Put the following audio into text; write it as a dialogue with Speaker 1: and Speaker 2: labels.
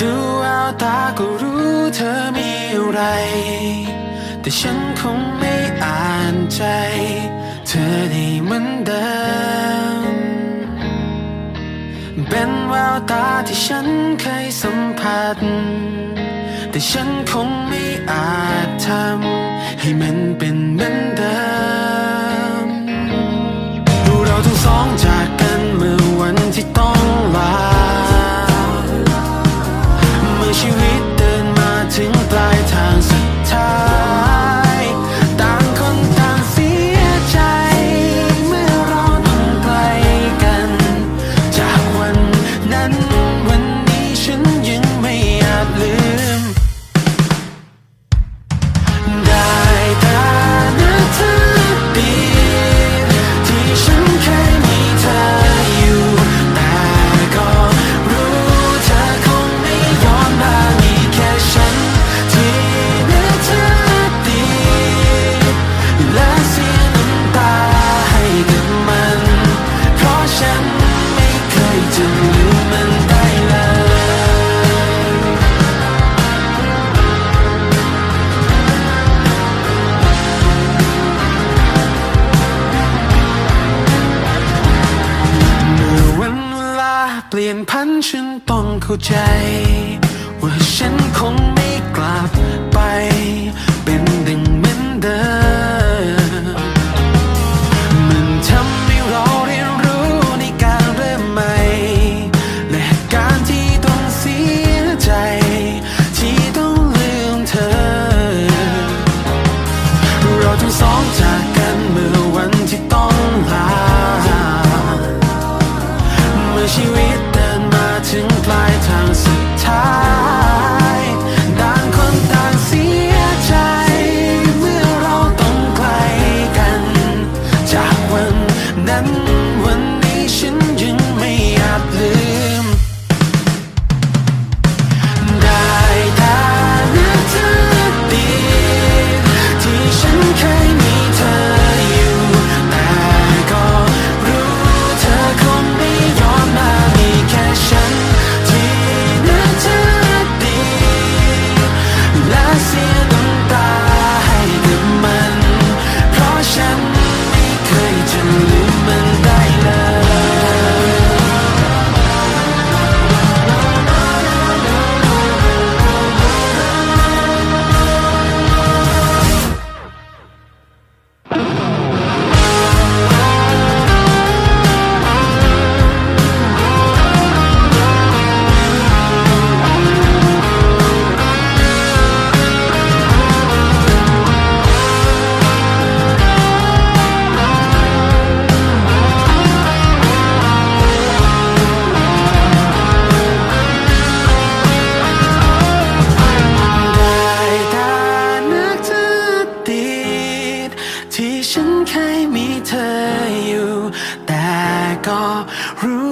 Speaker 1: ดูเอาตาก็รู้เธอมีอะไร แต่ฉันคงไม่อ่านใจ เธอได้เหมือนเดิม เป็นแววตาที่ฉันเคยสัมผัส แต่ฉันคงไม่อาจทำให้มันเป็น เปลี่ยนพันฉันต้องเข้าใจ ว่าฉันคงไม่ แค่มีเธออยู่ แต่ก็รู้